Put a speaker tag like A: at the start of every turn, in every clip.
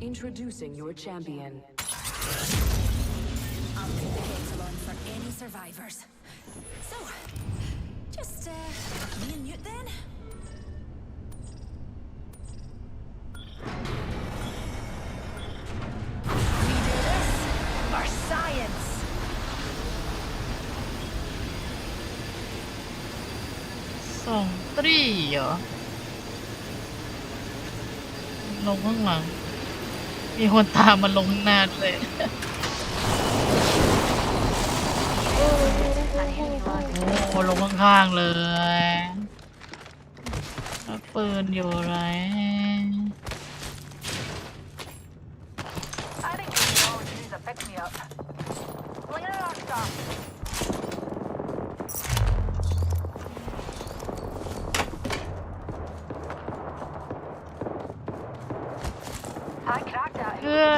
A: Introducing your champion.
B: I'll leave the gates alone for any survivors. So, just uh, me and Newt then? We do this for science.
C: ส่งตรีเหรอ ลงข้างหลัง มีคนตามมาลงหน้าด้วยโอ้ลงข้างๆเลยแล้วปืนอยู่ไร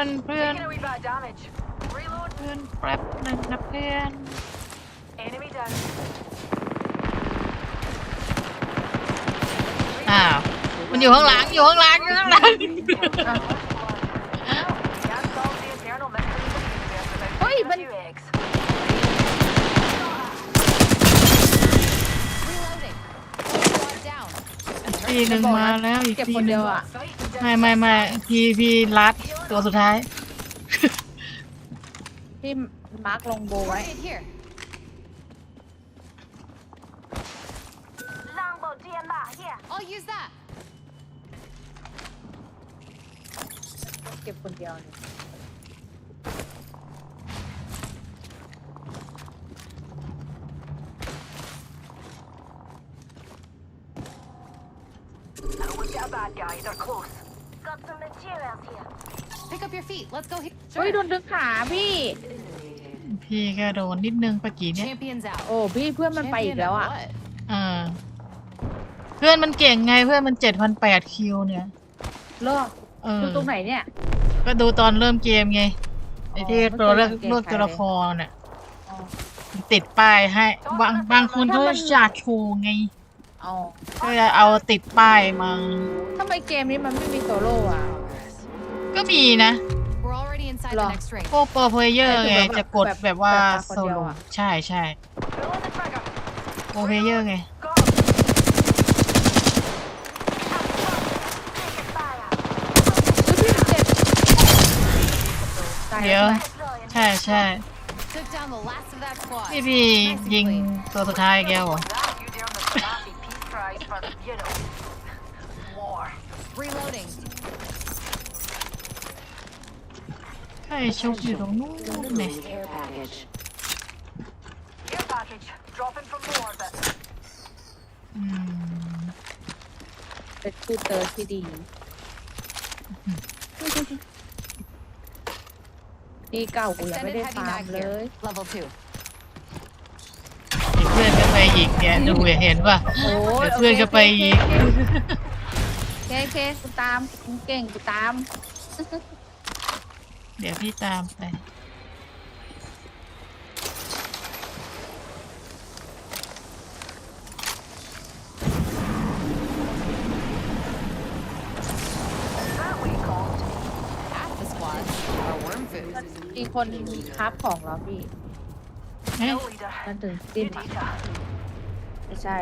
C: อนเพื่อน
B: Taking a wee bit of damage. Reload.
C: เพื่อนแป๊บหนึ่งนะเพื่อน
B: Enemy down.
C: อ้าวมันอยู่ข้างหลังอยู่ข้างหลังอยู่ข้างหลัง
B: Can't solve the internal mysteries of the universe without
D: Oi,
B: taking a
D: but-
B: few eggs.
E: Reloading. Squad down.
C: ทีหนึ่งมาแล้วอีก
D: เก็บ
C: ที
D: คน
C: ห
D: เดี
C: นึ่
D: ย
C: ง
D: วอะ
C: ไม่ไม่ไม่พี่พี่รัดตัวสุดท้าย
D: ที่มาร์กลงโบไว้
E: Right here.
B: Longbow DMR here.
E: I'll use that.
D: เก็บคนเดียวเนี่ย
B: Got some materials here.
E: Pick up your feet. Let's go here.
D: เฮ้ย โดนดึงขาพี่
C: พี่ก็โดนนิดนึงเมื่อกี้เนี่ย
E: Champions out.
D: โอ้พี่เพื่อนมันไปอีกแล้วอะ
E: Champion of what?
C: อ่าเพื่อนมันเก่งไงเพื่อนมันเจ็ดพันแปดคิวเนี่ย
D: เลิก
C: เออ
D: ดูตรงไหนเนี่ย
C: ก็ดูตอนเริ่มเกมไงไอ้ที่
D: อ๋อ
C: ตัวเลือก
D: ไม่เคยเล่นเกม
C: เลือก
D: ใคร
C: ตัว
D: เลย
C: ละครน่ะ
D: อ๋อ
C: ติดป้ายให้บางบางคนก็อยากโชว์ไง
D: อ๋อ
C: ก็จะเอาติดป้ายมา
D: ทำไมเกมนี้มันไม่มีโซโล่อะ
C: ก็มีนะ
E: We're already inside
D: Lo.
E: the next ring.
C: พวกโปรเพลเยอร์ไง
D: แบบ
C: จะกด
D: แบบ
C: แบบว่า
D: แบบคน
C: โซ
D: เดียว
C: โล่
D: อะ
C: ใช่ใช่
B: Pull on the trigger.
C: โปรเพลเยอร์ไง
B: Go. Taking fire.
D: ดูพี่มันเจ็บตาย
C: เดี๋ยว
D: แล้ว
B: Brilliant.
C: ใช่ใช่
E: Took down the last of that squad.
C: พี่พี่ยิงตัวสุดท้ายแกวเหรอ
B: you know, war.
E: Reloading.
C: ใช่ชุบอยู่ตรงนู้นเนี่ย
A: Delivering care package.
B: Care package. Dropping from low orbit.
C: อืม
D: เป็นคู่เตอร์ที่ดีดีเก่ากูยังไม่
E: Extended
D: ได้
E: heavy
D: ฟาร์ม
E: mag
D: เลย
E: here. Level two.
C: เดี๋ยวเพื่อนก็ไปอีกเนี่ยดูเห็นป่ะ
D: โอ้ย
C: เดี๋ยวเพื่อนก็ไปอีก
D: โอเคโอเคกูตามกูเก่งกูตาม
C: เดี๋ยวพี่ตามไป
B: That way called.
E: Half the squads are worm food.
D: มีคนคับของเราพี่
C: เอ๊ะ
B: No leader.
D: นั่นถึงสิ้น
B: You
D: อะ
B: need to.
D: ไม่ ใช่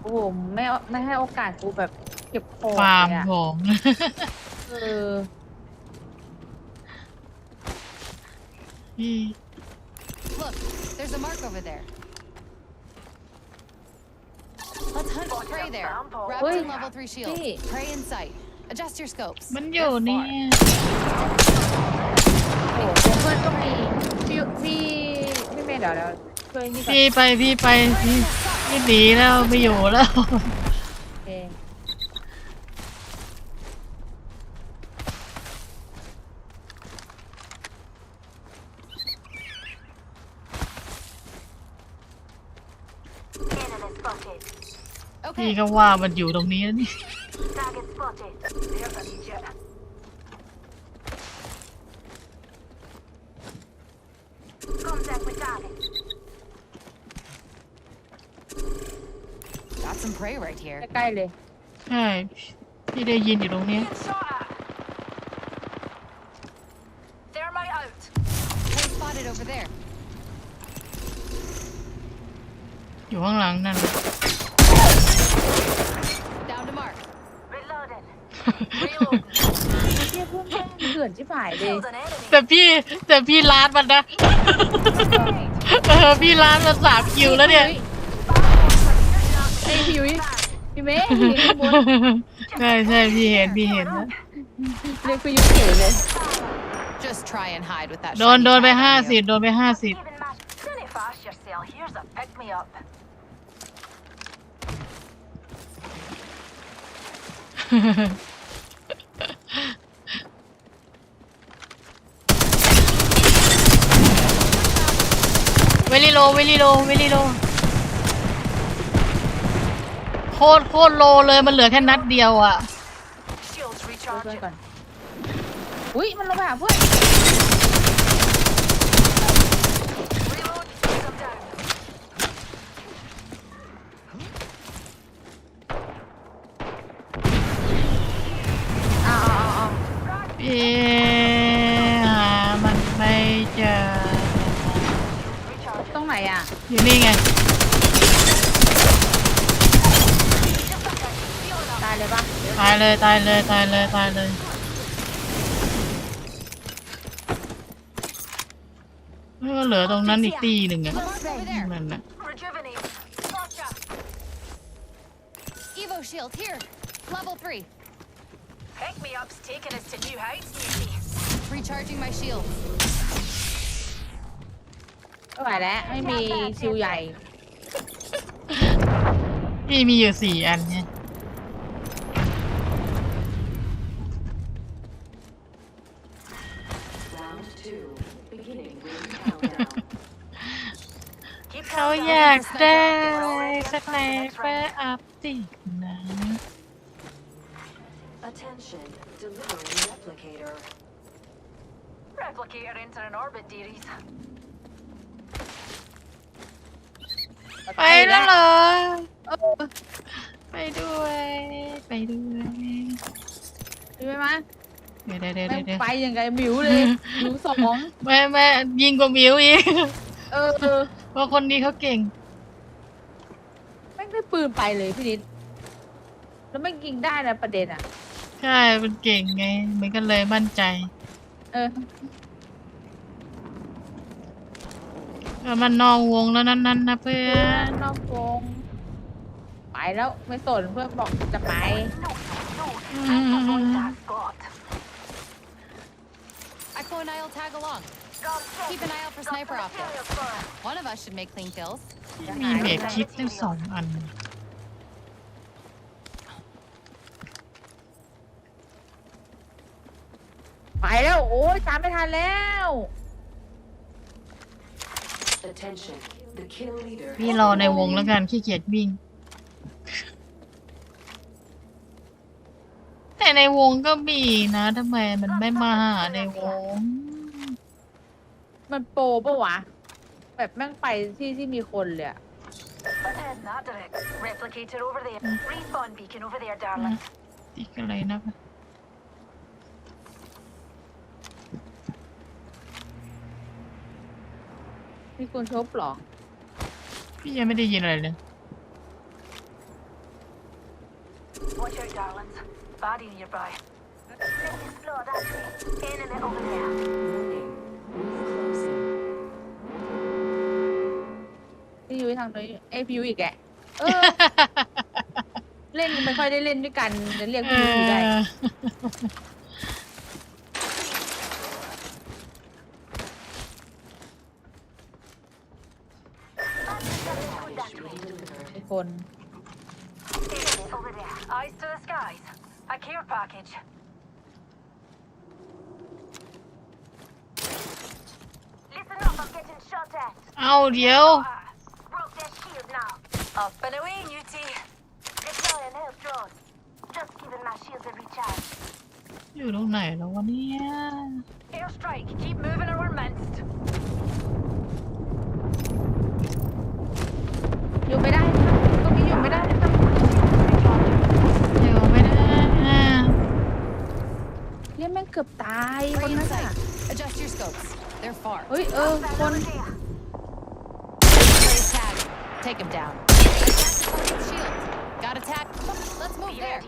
D: โอ้โหไม่เอาไม่ให้โอกาสกูแบบเก็บของ
C: ฟาร์ม
D: เลยอะ
C: ของ
D: เออ
C: พี่
E: Look, there's a mark over there. Let's hunt prey there. Wrapped
D: Oi.
E: in level three shield.
D: Hey.
E: Prey in sight. Adjust your scopes.
C: มันอยู่เนี่ย
D: โอ้โหเพื่อนก็มีพี่พี่พี่เมย์เดี๋ยวเดี๋ยว ช่วยนี่ก่อน
C: พี่ไปพี่ไปพี่พี่หนีแล้วไม่อยู่แล้ว
D: เอง
B: Enemy spotted.
C: พี่
E: Okay.
C: ก็ว่ามันอยู่ตรงนี้แล้วนี่
B: Target spotted. There's an Egypt. Contact with target.
E: Got some prey right here.
D: ใกล้ๆเลย
C: ใช่พี่ได้ยินอยู่ตรงเนี้ย
B: Thermite out.
E: Prey spotted over there.
C: อยู่ข้างหลังนั่น
E: Down to mark.
B: Reloading.
D: เที่ยเพื่อนแม่งเถื่อนชิบหายเลย
B: Killed an enemy.
C: แต่พี่แต่พี่ล้านมันนะ เออพี่ล้านมันสามคิวแล้วเนี่ย
D: ไอพี่ยุ้ยพี่เมย์พี่ข้างบน
C: ใช่ใช่พี่เห็นพี่เห็นนะ
D: เรียกพี่ยุ้ยเฉยเลย
E: Just try and hide with that.
C: โดน
E: shiny
C: โดนไป
E: tag
C: ห้า
E: on you.
C: สิบโดนไปห้าสิบ
B: Even match. Pretty fast yourself. Here's a pick me up.
C: เวลิโลเวลิโลเวลิโล โคตรโคตรโลเลยมันเหลือแค่นัดเดียวอะ
B: Shields
D: ดูเพื่อน
B: recharging.
D: ก่อน อุ้ยมันลงไปหาเพื่อน
B: Reload. Them down.
D: อ้าวอ้าวอ้าว
C: พี่หามันไม่เจอ
B: Recharging.
D: ตรงไหนอะ
C: อยู่นี่ไง
D: ตายเลยปะ
C: ตายเลยตายเลยตายเลยตายเลยเออเหลือตรงนั้นอีกตีหนึ่งอะ
E: The mark over there.
C: นั่นน่ะ
B: Rejuvenate. Watch out.
E: Evo shield here. Level three.
B: Pick me up's taking us to new heights, Newsy.
E: Recharging my shield.
D: ไม่ไหวแล้วไม่มีชิวใหญ่
C: พี่มีอยู่สี่อันเนี่ย เขา
B: counting
C: อยาก
B: down.
C: ได้
B: We're already
C: สัก
B: inside
C: ไหน
B: the next
C: เพื่อ
B: round.
C: อัพตินะ
A: Attention. Delivering replicator.
B: Replicator entering orbit, dearies.
C: ไปแล้วเหรอ
D: เออ
C: ไปด้วย ไปด้วย
D: ดูไหมมะ
C: เดี๋ยวเดี๋ยวเดี๋ยว
D: แม่ง
C: เดี๋ยว
D: ไปยังไงหมิวเลยหมิวสอง
C: แม่แม่ยิงกว่ามิวอีก
D: เออเออ
C: เพราะคนนี้เขาเก่ง
D: แม่งได้ปืนไปเลยพี่นิดแล้วไม่งยิงได้นะประเด็นอะ
C: ใช่มันเก่งไง มันก็เลยมั่นใจ
D: เออ
C: ว่ามันนอกวงแล้วนั่นนั่นนะเพื่อ
D: เพื่อนนนอกวงไปแล้วไม่สนเพื่อนบอกจะไป
C: อืม
B: God.
E: Aquanile tag along.
B: God,
E: Keep an eye out for sniper optics. One of us should make clean kills.
C: มีเบรกคิดตั้งสองอัน
D: ไปแล้ว โอ้ยตามไม่ทันแล้ว
A: Attention. The kill leader.
C: พี่รอในวงแล้วกันขี้เกียจวิ่ง แต่ในวงก็มีนะทำไมมันไม่มาหาในวง
D: มันโปรปะวะ แบบแม่งไปที่ที่มีคนเลยอะ
B: Let's head in that direction. Replicator over there. Respawn beacon over there, darling.
C: อีกอะไรนะ
D: มีคนชบเหรอ
C: พี่ยังไม่ได้ยินอะไรเลย
B: Watch out, darlings. Body nearby. Let's explore that way. Enemy over there. า
D: งนี้เอ้ยพี่ยุ้ยอีกแกเออ เล่นไม่ค่อยได้เล่นด้วยกันจะเรียก
C: เอ
D: พี่ยุ้ยได้
C: อ
A: Package being delivered.
D: ทุกคน
B: Enemy over there. Eyes to the skies. A care package. Listen up, I'm getting shot at.
C: เอาเดี๋ยว
B: Off and away, UT. Deploy and help draws. Just giving my shields a recharge.
C: อยู่ตรงไหนแล้ววะเนี่ย
B: Air strike. Keep moving or we're minced.
E: You better your scopes. They're far.
D: เฮ้ยเออคน
E: Take him down. Attack the shield. Got attack. Let's move there.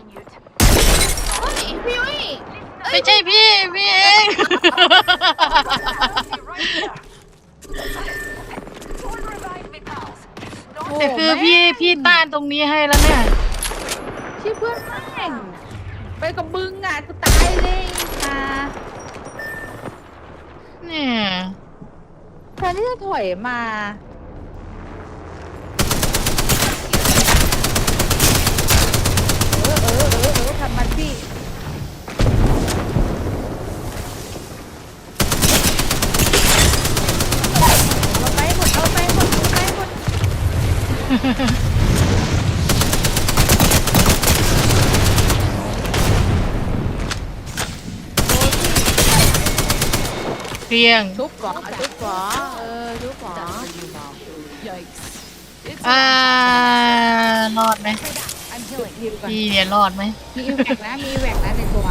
D: เฮ้ยพี่ยุ้ย
C: ไม่ใช่พี่พี่เอง
D: โอ้
C: แต่คือพี่พี่ต้านตรงนี้ให้แล้วเนี่ย
D: ชื่อเพื่อนแม่งไปกับมึงอะกูตายเลยค่ะ
C: เนี่ย
D: แทนที่จะถอยมา เออเออ เออเออทำมันพี่เอาไปหมดเอาไปหมดเอาไปหมด
C: เกลียง
D: ทุบก่อนทุบก่อนเออทุบก่อน
E: Done for you, Mom. Yikes. It's
C: อ่า รอดไหม
E: Stay back. I'm healing.
D: ยิงก่อน
C: พี่เนี่ยรอดไหม
D: มีแหวกนะมีแหวกนะในตัว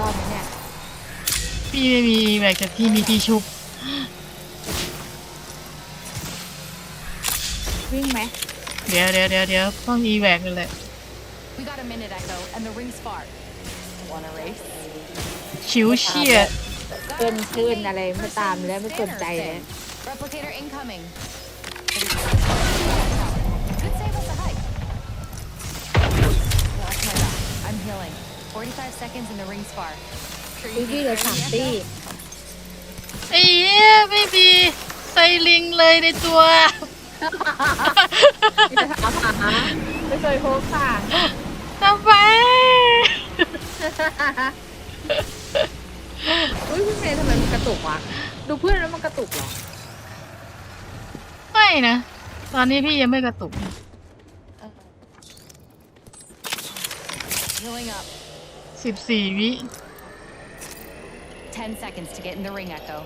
D: รอบนี้เนี่ย
C: พี่ไม่มีแบกแต่พี่มีที่ชุบ
D: วิ่งไหม
C: เดี๋ยวเดี๋ยวเดี๋ยวเดี๋ยวต้องมีแบกเลยแหละ
E: We got a minute, Echo, and the ring's far. Wanna race?
C: ชิวเชียด
D: เกินขึ้นอะไรไม่ตามแล้วไม่สนใจเลย
E: Replicator incoming. Healing. 45 seconds and the ring's far. Sure
D: พี่
E: you
D: พี่
E: can
D: เหลือ
E: carry
D: สาม
E: me,
D: ตี้
E: Echo?
C: ไอ้เหี้ยไม่มีไซลิงเลยในตัว
D: พี่จะถามหาไม่เคยพบค่ะ
C: ทำไม
D: อุ้ยพี่เมย์ทำไมมันกระตุกวะดูเพื่อนแล้วมันกระตุกเหรอ
C: ไม่นะ ตอนนี้พี่ยังไม่กระตุก
E: Healing up.
C: สิบสี่วิ
E: 10 seconds to get in the ring, Echo.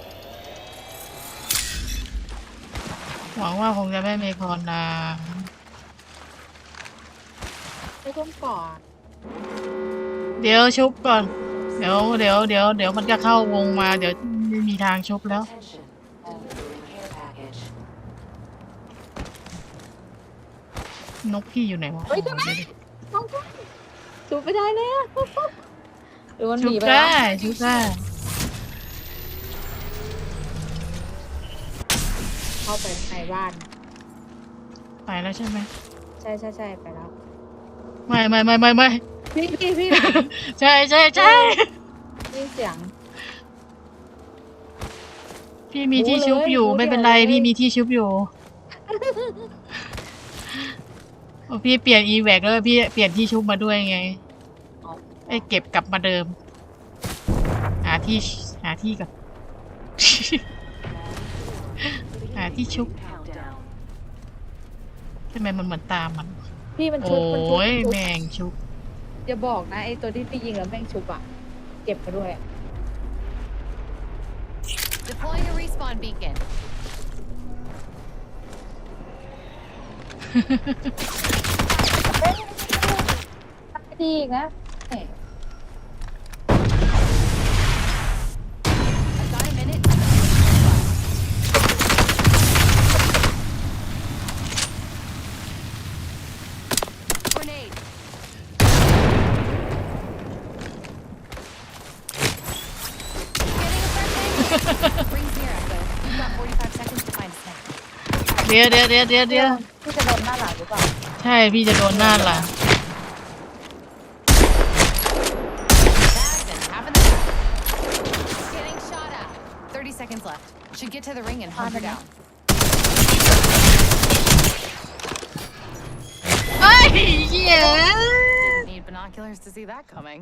C: หวังว่าคงจะไม่มีคนนะ
D: ไม่ต้องก่อน
C: เดี๋ยวชุบก่อน เดี๋ยวเดี๋ยวเดี๋ยวเดี๋ยวมันจะเข้าวงมา เดี๋ยวไม่มีทางชุบแล้ว
A: Attention. Delivering care package.
C: นกพี่อยู่ไหนวะ
D: เฮ้ยตัวนั้น น้องก็ จูบไม่ได้แล้วหรือมันห
C: ชุบ
D: นีไป
C: ได้
D: แล้ว
C: ชุบได้
D: เข้าไปในบ้าน
C: ไปแล้วใช่ไหม
D: ใช่ใช่ใช่ไปแล้ว
C: ไม่ไม่ไม่ไม่ไม่
D: พี่พี่พี่
C: ใช่ใช่ใช่
D: นี่เสียง
C: พี่มีที่ชุบอยู่
D: รู้เลย
C: ไม่เป็นไร
D: รู้เลย
C: พี่มีที่ชุบอยู่โอ้ พี่เปลี่ยนอีแวกแล้วพี่เปลี่ยนที่ชุบมาด้วยไงไอ้เก็บกลับมาเดิม หาที่หาที่กับหาที่ชุบ
A: Countdown.
C: ทำไมมันเหมือนตามมัน
D: พี่มัน
C: โอ
D: ชุบมันชุบ้
C: ย
D: มันชุบ
C: แมงชุบ
D: อย่าบอกนะไอตัวที่พี่ยิงแล้วแม่งชุบอะ เก็บมาด้วยอะ
E: Deploying a respawn beacon.
D: ดีอีกนะเอ้ย
E: I've got a minute. Grenade. Getting a first aid. Rings near, Echo. You've got 45 seconds to find a snack.
C: เดี๋ยวเดี๋ยวเดี๋ยวเดี๋ยวเดี๋ยว
D: พี่จะโดนหน้าหลังหรือเปล่า
C: ใช่พี่จะโดนหน้าหลัง
E: Bags and half in the back. Getting shot at. 30 seconds left. Should get to the ring and hunker down.
C: เฮ้ยเหี้ย
E: Didn't need binoculars to see that coming.